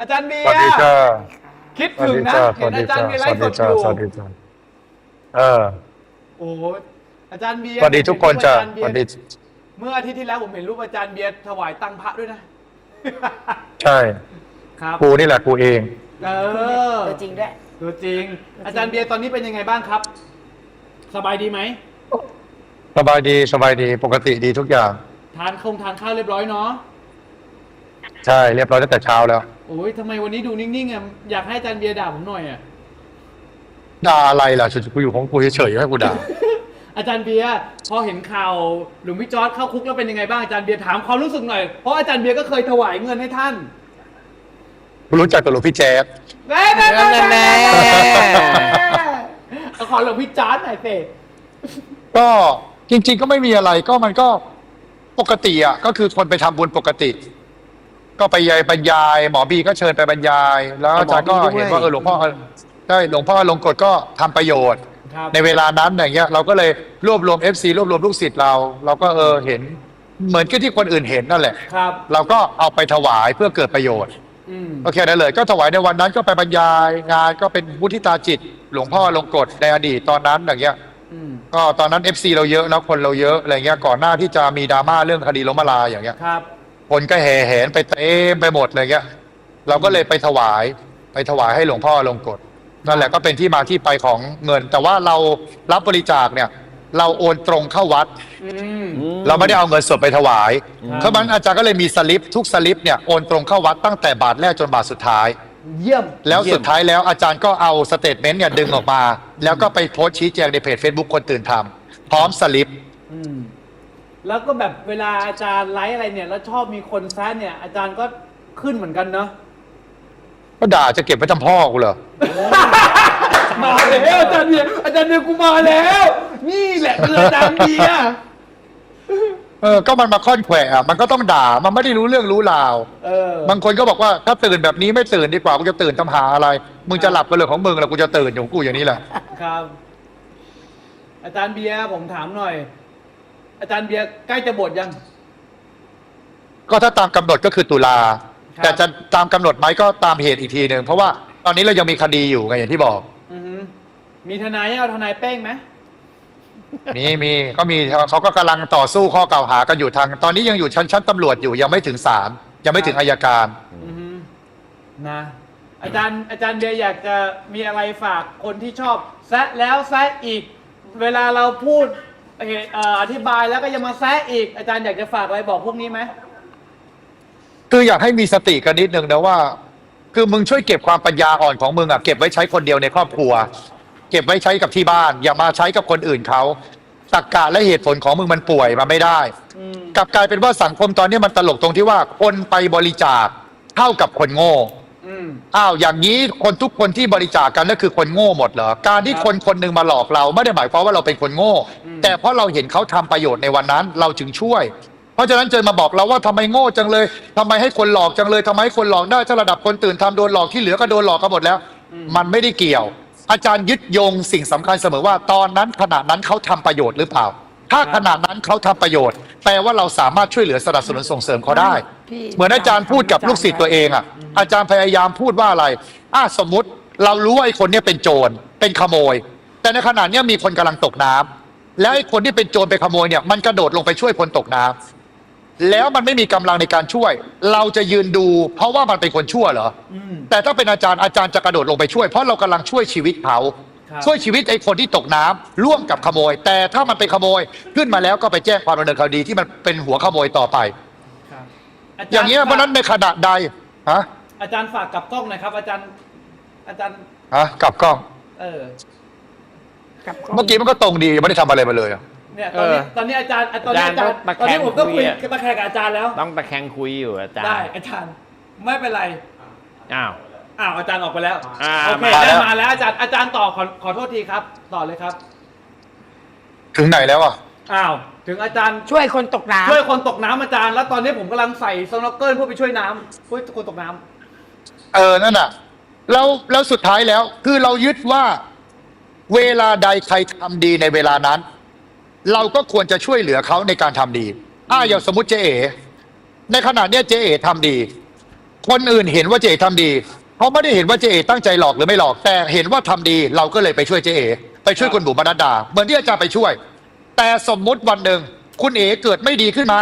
อาจารย์เบียสวัสดีร์จ้าคิดสวัสถึงดีนะจ้าสเห็วันสอาดีจารจ้าย์มีไลสวัสฟ์สดีดอจ้ายู่สวัสดีจ้าเออโอ้โหอาจารย์เบียร์สวัสดีทุกคนจ้าอาจารย์สเบียวัร์สดีเมื่ออาทิตย์ที่แล้วผมเห็นรูปอาจารย์เบียร์ถวายตังค์พระด้วยนะ ใช่ครับกูนี่แหละกูเอง เออตัวจริงด้วย ตัวจริง อาจารย์เบียร์ตอนนี้เป็นยังไงบ้างครับ สบายดีไหมสบายดีสบายดีปกติดีทุกอย่าง ทานคงทานข้าวเรียบร้อยเนาะ ใช่เรียบร้อยตั้งแต่เช้าแล้ว โอ้ยทำไมวันนี้ดูนิ่งๆอะอยากให้อาจารย์เบียร์ด่าผมหน่อยอะ ด่าอะไรล่ะชุดกูอยู่ของกูเฉยๆให้กูด่า อาจารย์เบียร์พอเห็นข่าวหลวงพี่จอร์ดเข้าคุกแล้วเป็นยังไงบ้างอาจารย์เบียร์ถามความรู้สึกหน่อยเพราะอาจารย์เบียร์ก็เคยถวายเงินให้ท่านกูรู้จักกับหลวงพี่แจ๊ดแน่แน่แน่แน่เอาขอหลวงพี่จอร์ดหน่อยสิก็จริง ๆ ก็ไม่มีอะไรก็มันก็ปกติอะก็คือคนไปทำบุญปกติ ก็ไปยายบรรยาย หมอบีก็เชิญไปบรรยาย แล้วอาจารย์ก็เห็นว่าเออหลวงพ่อได้หลวงพ่อลงกฎก็ทำประโยชน์ ครับในเวลานั้นอย่างเงี้ยเราก็เลยรวบรวม FC รวบรวมลูกศิษย์เรา เราก็เออเห็นเหมือนกับที่คนอื่นเห็นนั่นแหละ ครับ เราก็เอาไปถวายเพื่อเกิดประโยชน์อืม โอเคได้เลย ก็ถวายในวันนั้นก็ไปบรรยายงานก็เป็นมุทิตาจิต หลวงพ่อลงกฎในอดีตตอนนั้นอย่างเงี้ย อืม ก็ตอนนั้น FC เราเยอะแล้วคนเราเยอะอะไรเงี้ยก่อนหน้าที่จะมีดราม่าเรื่องคดีล้มละลายอย่างเงี้ย ครับ คนก็แห่แหนไปเต็มไปหมดเลยเงี้ยเราก็เลยไปถวายไปถวายให้หลวงพ่อลงกฎนั่นแหละก็เป็นที่มาที่ไปของเงิน แต่ว่าเรารับบริจาคเนี่ย เราโอนตรงเข้าวัดอืมเราไม่ได้เอาเงินสดไปถวายครับเพราะฉะนั้นอาจารย์ก็เลยมีสลิปทุกสลิปเนี่ยโอนตรงเข้าวัดตั้งแต่บาทแรกจนบาทสุดท้าย เยี่ยม แล้วสุดท้ายแล้วอาจารย์ก็เอาสเตทเมนต์เนี่ยดึงออกมา แล้วก็ไปโพสต์ชี้แจงในเพจ Facebook คนตื่นทำพร้อมสลิปอืม แล้วก็แบบเวลาอาจารย์ไลฟ์อะไรเนี่ย แล้วชอบมีคนแซะเนี่ย อาจารย์ก็ขึ้นเหมือนกันเนาะก็ด่าจะเก็บไว้ทำพ่อกูเหรอ มาแล้วอาจารย์เบียร์อาจารย์เบียร์กูมาแล้ว นี่แหละคืออาจารย์เบียร์เออ ก็มันมาค่อนแขวะอะมันก็ต้องด่า มันไม่ได้รู้เรื่องรู้ราว เออบางคนก็บอกว่าถ้าตื่นแบบนี้ไม่ตื่นดีกว่า กูจะตื่นทำหาอะไร มึงจะหลับก็เรื่องของมึงแล้วกูจะตื่นของกูอย่างนี้แหละ ครับ อาจารย์เบียร์ผมถามหน่อย อาจารย์เบียร์ใกล้จะบวชยัง ก็ถ้าตามกำหนดก็คือตุลา ครับ แต่จะตามกำหนดไหมก็ตามเหตุอีกทีหนึ่งเพราะว่าตอนนี้เรายังมีคดีอยู่ไงอย่างที่บอก อือฮึมีทนายเอาทนายเป้งไหมมีมีก็มีเขาก็กำลังต่อสู้ข้อกล่าวหากันอยู่ทาง ตอนนี้ยังอยู่ชั้นชั้นตำรวจอยู่ยังไม่ถึงศาลยังไม่ถึงอายการ อือฮึนะ อาจารย์อาจารย์เบียร์อยากจะมีอะไรฝากคนที่ชอบแซะแล้วแซะอีก เวลาเราพูด เอ่อเอ่ออธิบายแล้วก็ยังมาแซะอีกอาจารย์อยากจะฝากอะไรบอกพวกนี้ไหมคืออยากให้มีสติกันนิดนึงนะว่า คือมึงช่วยเก็บความปัญญาอ่อนของมึงอะเก็บไว้ใช้คนเดียวในครอบครัว เก็บไว้ใช้กับที่บ้าน อย่ามาใช้กับคนอื่นเขาตรกกะและเหตุผลของมึงมันป่วยมาไม่ได้ อืม กลับกลายเป็นว่าสังคมตอนนี้มันตลกตรงที่ว่าคนไปบริจาคเท่ากับคนโง่ อืมอ้าวอย่างนี้คนทุกคนที่บริจาคกันนั่นคือคนโง่หมดเหรอการที่ครับคนคนหนึ่งมาหลอกเราไม่ได้หมายความว่าเราเป็นคนโง่อืมแต่เพราะเราเห็นเขาทำประโยชน์ในวันนั้นเราจึงช่วย เพราะฉะนั้นเจอมาบอกเราว่าทำไมโง่จังเลยทำไมให้คนหลอกจังเลยทำไมให้คนหลอกได้ถ้าระดับคนตื่นทำโดนหลอกที่เหลือก็โดนหลอกกันหมดแล้ว มันไม่ได้เกี่ยว อาจารย์ยึดโยงสิ่งสำคัญเสมอว่าตอนนั้นขณะนั้นเขาทำประโยชน์หรือเปล่า ถ้าขณะนั้นเขาทำประโยชน์ แปลว่าเราสามารถช่วยเหลือสนับสนุนส่งเสริมเขาได้พี่ เหมือนอาจารย์พูดกับลูกศิษย์ตัวเองอะ อาจารย์พยายามพูดว่าอะไรอะสมมุติเรารู้ว่าไอ้คนเนี้ยเป็นโจรเป็นขโมย แต่ในขณะเนี้ยมีคนกำลังตกน้ำแล้วไอ้คนที่เป็นโจรไปขโมยเนี่ยมันกระโดดลงไปช่วยคนตกน้ำแล้วมันไม่มีกำลังในการช่วย เราจะยืนดู เพราะว่ามันเป็นคนชั่วเหรออืมแต่ถ้าเป็นอาจารย์อาจารย์จะกระโดดลงไปช่วยเพราะเรากำลังช่วยชีวิตเขา ครับ ช่วยชีวิตไอ้คนที่ตกน้ำร่วมกับขโมย แต่ถ้ามันเป็นขโมยขึ้นมาแล้วก็ไปแจ้งความดำเนินคดีที่มันเป็นหัวขโมยต่อไปครับ จรอย่างเงี้ยเพราะฉะนั้นในขณะใดฮะอาจารย์ฝากกลับกล้องหน่อยครับ อาจารย์ อาจารย์ ฮะกลับกล้อง เออกับเมื่อกี้มันก็ตรงดียังไม่ได้ทำอะไรมาเลยอะเนี่ยตอนนี้เออตอนนี้อาจารย์ตอนนี้อาจารย์อาจารย์ต้องตอนนี้ผมก็คุยตะแคงคุยอะตะแคงกับอาจารย์แล้ว ต้องตะแคงคุยอยู่อาจารย์ได้อาจารย์ไม่เป็นไร อ้าว อ้าวอาจารย์ออกไปแล้วอ่า โอเคมาแล้ได้ว มาแล้วอาจารย์อาจารย์ต่อขอขอโทษทีครับ ต่อเลยครับ ถึงไหนแล้วอะ อ้าว ถึงอาจารย์ช่วยคนตกน้ำช่วยคนตกน้ำอาจารย์ แล้วตอนนี้ผมกำลังใส่สโนว์เกิลเพื่อไปช่วยน้ำช่วยคนตกน้ำเออนั่นน่ะแล้วแล้วสุดท้ายแล้ว คือเรายึดว่า เวลาใดใครทำดีในเวลานั้น เราก็ควรจะช่วยเหลือเขาในการทำดีอ่าอย่างสมมติเจ๊เอ๋ในขณะเนี้ยเจ๊เอ๋ทำดี คนอื่นเห็นว่าเจเอทำดีเขาไม่ได้เห็นว่าเจเอตั้งใจหลอกหรือไม่หลอกแต่เห็นว่าทำดี เราก็เลยไปช่วยเจเอไปช่วยคุณบุ๋มบรรดาเหมือนที่อาจารย์ไปช่วย แต่สมมุติวันหนึ่ง คุณเอเกิดไม่ดีขึ้นมา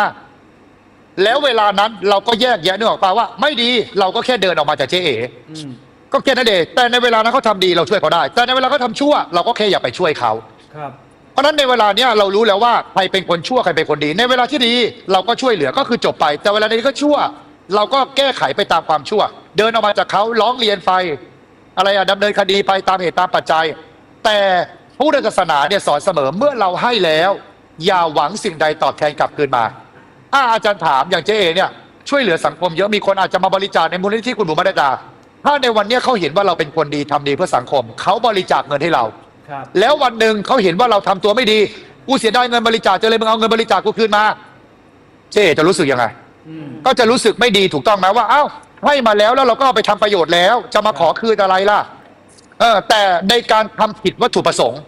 แล้วเวลานั้นเราก็แยกแยะนึกออกปะว่า ไม่ดีเราก็แค่เดินออกมาจากเจเออืมก็แค่นั้นเองแต่ในเวลานั้นเขาทำดีเราช่วยเขาได้ แต่ในเวลาเขาทำชั่ว เราก็แค่อย่าไปช่วยเขาครับเพราะฉะนั้นในเวลาเนี้ยเรารู้แล้วว่าใครเป็นคนชั่วใครเป็นคนดี ในเวลาที่ดีเราก็ช่วยเหลือก็คือจบไป แต่เวลานี้ก็ชั่ว เราก็แก้ไขไปตามความชั่ว เดินออกมาจากเขาร้องเรียนไปอะไรอะดำเนินคดีไปตามเหตุตามปัจจัย แต่ ผู้ศาสนาเนี่ยสอนเสมอเมื่อเราให้แล้ว อย่าหวังสิ่งใดตอบแทนกลับคืนมาอ่าอาจารย์ถามอย่างเจเอเนี่ยช่วยเหลือสังคมเยอะมีคนอาจจะมาบริจาคในมูลนิธิคุณบุ๋มบรรดาถ้าในวันเนี้ยเขาเห็นว่าเราเป็นคนดีทำดีเพื่อสังคม เขาบริจาคเงินให้เราครับแล้ววันหนึ่งเขาเห็นว่าเราทำตัวไม่ดีกูเสียดายเงินบริจาคจะเลยมึงเอาเงินบริจาคกูคืนมาเจ๊จะรู้สึกยังไงอืมก็จะรู้สึกไม่ดีถูกต้องไหมว่า เอ้าให้มาแล้วแล้วเราก็เอาไปทำประโยชน์แล้ว จะมาขอคืนอะไรล่ะ เออแต่ในการทำผิดวัตถุประสงค์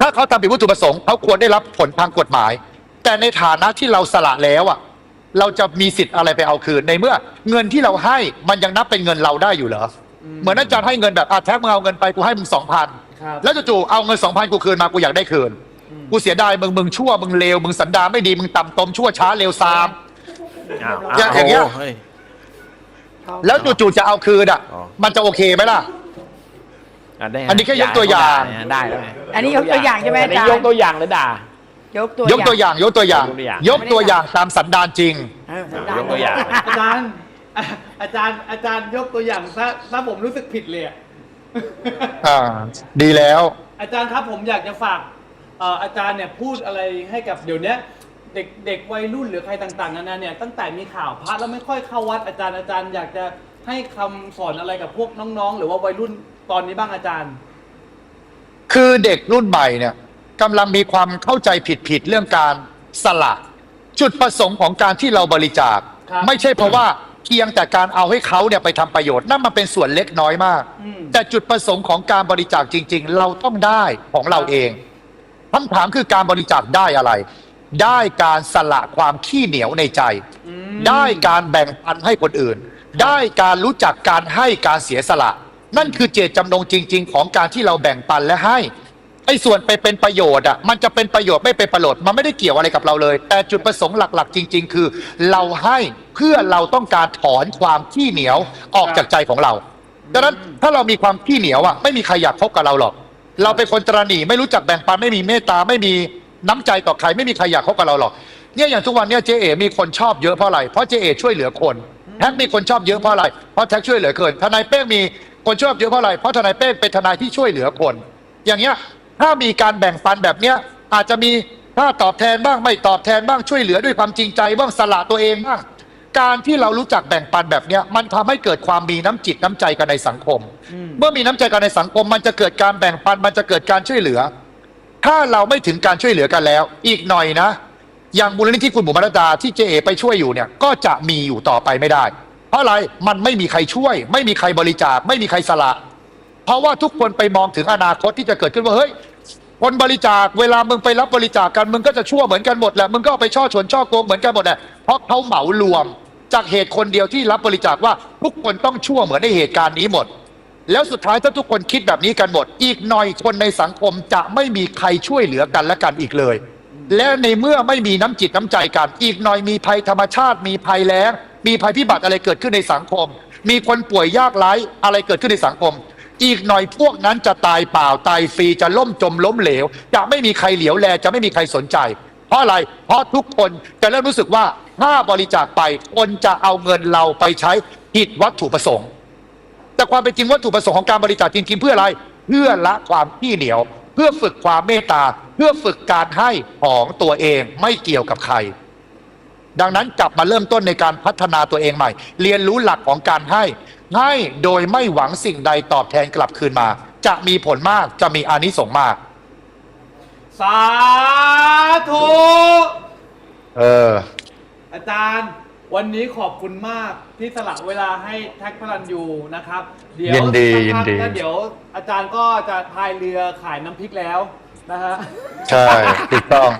ถ้าเขาทำผิดวัตถุประสงค์เขาควรได้รับผลทางกฎหมาย แต่ในฐานะที่เราสละแล้วอะ เราจะมีสิทธิ์อะไรไปเอาคืนในเมื่อ เงินที่เราให้มันยังนับเป็นเงินเราได้อยู่เหรอเหมือนอาจารย์ให้เงินแบบอาแท็กมึงเอาเงินไปกูให้มึงสองพันครับแล้วจู่ๆเอาเงินสองพันกูคืนมากูอยากได้คืนอืมกูเสียดายมึงมึงชั่วมึงเลวมึงสันดานไม่ดีมึงต่ำตมชั่วช้าเลวซามอ้าวอย่างอย่างเงี้ยโเฮ้ยแล้วจู่ๆจะเอาคืนอะอ๋อมันจะโอเคไหมล่ะะได้อันนี้แค่ยกตัวอย่าง ได้แล้วไงอันนี้ยกตัวอย่างใช่ไหมอันนี้อาจารย์ยกตัวอย่างหรือด่า ยกตัวยกตัวอย่างยกตัวอย่าง ยกตัวอย่าง ยกตัวอย่างตามสันดานจริง เออสันดานยกตัวอย่าง อาจารย์อะอาจารย์ อาจารย์ยกตัวอย่างซะซะผมรู้สึกผิดเลยอะ อ่า ดีแล้ว อาจารย์ครับผมอยากจะฝากเอ่ออาจารย์เนี่ยพูดอะไรให้กับเดี๋ยวเนี้ยเด็กเด็กวัยรุ่นหรือใครต่างๆนานาเนี่ยตั้งแต่มีข่าวพระแล้วไม่ค่อยเข้าวัดอาจารย์อาจารย์อยากจะให้คำสอนอะไรกับพวกน้องๆ หรือว่าวัยรุ่น ตอนนี้บ้างอาจารย์ คือเด็กรุ่นใหม่เนี่ยกำลังมีความเข้าใจผิดๆเรื่องการสละจุดประสงค์ของการที่เราบริจาค ครับ ไม่ใช่เพราะว่าเพียงแต่การเอาให้เขาเนี่ยไปทำประโยชน์นั่นมันเป็นส่วนเล็กน้อยมาก อืม แต่จุดประสงค์ของการบริจาคจริง ๆ เราต้องได้ของเราเองคำถามคือการบริจาคได้อะไร ได้การสละความขี้เหนียวในใจ อืม ได้การแบ่งปันให้คนอื่น ได้การรู้จักการให้การเสียสละ นั่นคือเจตจำนงจริง ๆ ของการที่เราแบ่งปันและให้ไอ้ส่วนไปเป็นประโยชน์อะมันจะเป็นประโยชน์ไม่เป็นประโยชน์มันไม่ได้เกี่ยวอะไรกับเราเลย แต่จุดประสงค์หลัก ๆ จริง ๆ คือ เราให้เพื่อเราต้องการถอนความขี้เหนียวออกจากใจของเราดังนั้นถ้าเรามีความขี้เหนียวอะไม่มีใครอยากพบกับเราหรอก เราเป็นคนตรหนีไม่รู้จักแบ่งปันไม่มีเมตตาไม่มีน้ำใจต่อใครไม่มีใครอยากคบกับเราหรอกเนี่ยอย่างทุกวันเนี่ยเจเอมีคนชอบเยอะเพราะอะไรเพราะเจเอช่วยเหลือคนแท็กมีคนชอบเยอะเพราะอะไรเพราะแท็กช่วยเหลือคนทนายเป้งมี คนชอบเยอะเพราะอะไร เพราะทนายเป้งเป็นทนายที่ช่วยเหลือคน อย่างเงี้ยถ้ามีการแบ่งปันแบบเนี้ยอาจจะมีค่าตอบแทนบ้างไม่ตอบแทนบ้างช่วยเหลือด้วยความจริงใจบ้างสละตัวเองบ้างการที่เรารู้จักแบ่งปันแบบเนี้ยมันทำให้เกิดความมีน้ำจิตน้ำใจกันในสังคมอืมเมื่อมีน้ำใจกันในสังคม มันจะเกิดการแบ่งปันมันจะเกิดการช่วยเหลือ ถ้าเราไม่ถึงการช่วยเหลือกันแล้ว อีกหน่อยนะ อย่างมูลนิธิคุณบุ๋มรัตดาที่เจเอไปช่วยอยู่เนี่ยก็จะมีอยู่ต่อไปไม่ได้ เพราะอะไรมันไม่มีใครช่วย ไม่มีใครบริจาค ไม่มีใครสละ เพราะว่าทุกคนไปมองถึงอนาคตที่จะเกิดขึ้นว่าเฮ้ยคนบริจาคเวลามึงไปรับบริจาคกันมึงก็จะชั่วเหมือนกันหมดแหละมึงก็ไปช่อชนช่อโกงเหมือนกันหมดแหละเพราะเขาเหมารวมจากเหตุคนเดียวที่รับบริจาคว่าทุกคนต้องชั่วเหมือนในเหตุการณ์นี้หมด แล้วสุดท้ายถ้าทุกคนคิดแบบนี้กันหมด อีกหน่อยคนในสังคมจะไม่มีใครช่วยเหลือกันและกันอีกเลย และในเมื่อไม่มีน้ำจิตน้ำใจกัน อีกหน่อยมีภัยธรรมชาติมีภัยแล้ง มีภัยพิบัติอะไรเกิดขึ้นในสังคม มีคนป่วยยากไร้อะไรเกิดขึ้นในสังคม อีกหน่อยพวกนั้นจะตายเปล่าตายฟรีจะล่มจมล้มเหลว จะไม่มีใครเหลียวแลจะไม่มีใครสนใจ เพราะอะไร เพราะทุกคนจะเริ่มรู้สึกว่าถ้าบริจาคไปคนจะเอาเงินเราไปใช้ผิดวัตถุประสงค์ แต่ความเป็นจริงวัตถุประสงค์ของการบริจาคจริงๆเพื่ออะไรเพื่อละความขี้เหนียว เพื่อฝึกความเมตตา เพื่อฝึกการให้ของตัวเองไม่เกี่ยวกับใคร ดังนั้นกลับมาเริ่มต้นในการพัฒนาตัวเองใหม่ เรียนรู้หลักของการให้ ให้โดยไม่หวังสิ่งใดตอบแทนกลับคืนมา จะมีผลมากจะมีอานิสงส์มาก สาธุ เออ อาจารย์วันนี้ขอบคุณมากที่สละเวลาให้แท็กพลันยูนะครับ เดี๋ยวยินดีสักพักยินดี แล้วเดี๋ยวอาจารย์ก็จะพายเรือขายน้ำพริกแล้วนะฮะ ใช่ ถูกต้อง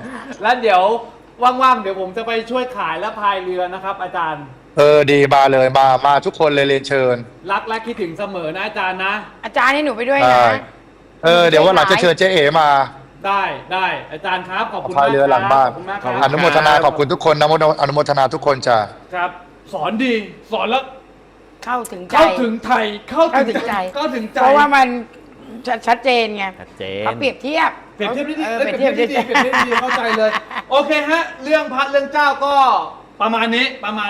แล้วเดี๋ยว ว่างๆ เดี๋ยวผมจะไปช่วยขายและพายเรือนะครับ อาจารย์ เออดีมาเลยมามาทุกคนเลยเรียนเชิญรักและคิดถึงเสมอนะอาจารย์นะ อาจารย์ให้หนูไปด้วยใช่นะ เออเดี๋ยววันหลังจะเชิญเจ๊เอ๋มาได้ได้อาจารย์ครับขอบคุณพายเรือหลังบ้านขอบคุณมากคอรับนุโมทนาขอบคุณทุกคนนะอนุโมทนาทุกคนจ้ะครับ สอนดีสอนแล้วเข้าถึงใจ เข้าถึงไทยเข้าเข้าถึงใจเข้าถึงใจ เพราะว่ามันชัดชัดเจนไงชัดเจน เขาเปรียบเทียบ เปรียบเทียบได้ดีออเอ้ยเปรียบเทียบได้ดีเปรียบเทียบได้ดีเข้าใจเลย โอเคฮะ เรื่องพระเรื่องเจ้าก็ประมาณนี้ประมาณ